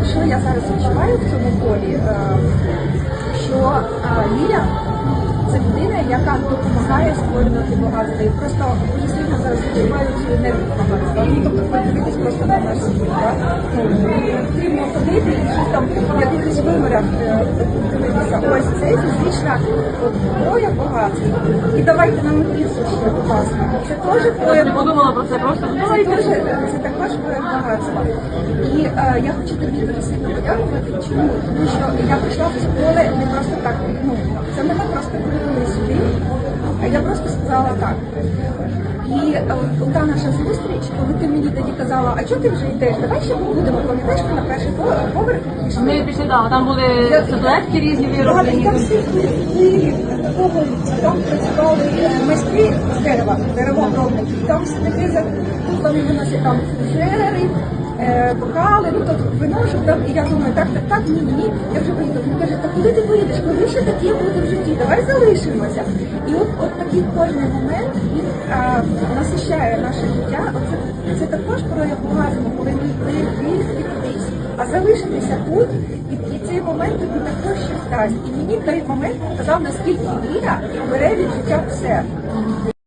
от що я зараз відчуваю в цьому полі, е, що е, Ліля це людина, яка допомагає створювати багатство. І просто дуже зараз відчуваю цю енергію багатства. Ну, тобто подивитись просто на наш. Ну, Потрібно ходити і щось там в якихось вимірах е, дивитися. Ось це фізична зброя багатства. І давайте нам будь ласка. Це теж Я не подумала про це, просто це теж це також прояв багатства. І е, я хочу тобі дуже сильно подякувати. Чому? Тому що я прийшла в це поле не просто так. Ну це мене просто привели сюди. А я просто сказала так. І е, та наша зустріч, коли ти мені тоді казала, а чого ти вже йдеш? Давай ще будемо, пам'ятаєш, ми на перший пов- поверх пішли. Ми пішли, да, там були статуетки різні Так, і вироблені. там всі були такого там працювали е, дерева, деревообробники. І там такі за куклами виносять там фужери, е, бокали, ну тобто вино, щоб там. І я думаю, так, так, так, ні, ні, я вже поїду. Він каже, та куди ти поїдеш? Коли ще таке буде в житті? Давай залишимося. І от, от такий кожний момент він а, насищає наше життя. Оце це також прояв багатства, коли ми приїхали кудись, а залишитися тут, і, цей момент тобі також щось дасть. І мені той момент показав, наскільки віра бере від життя все.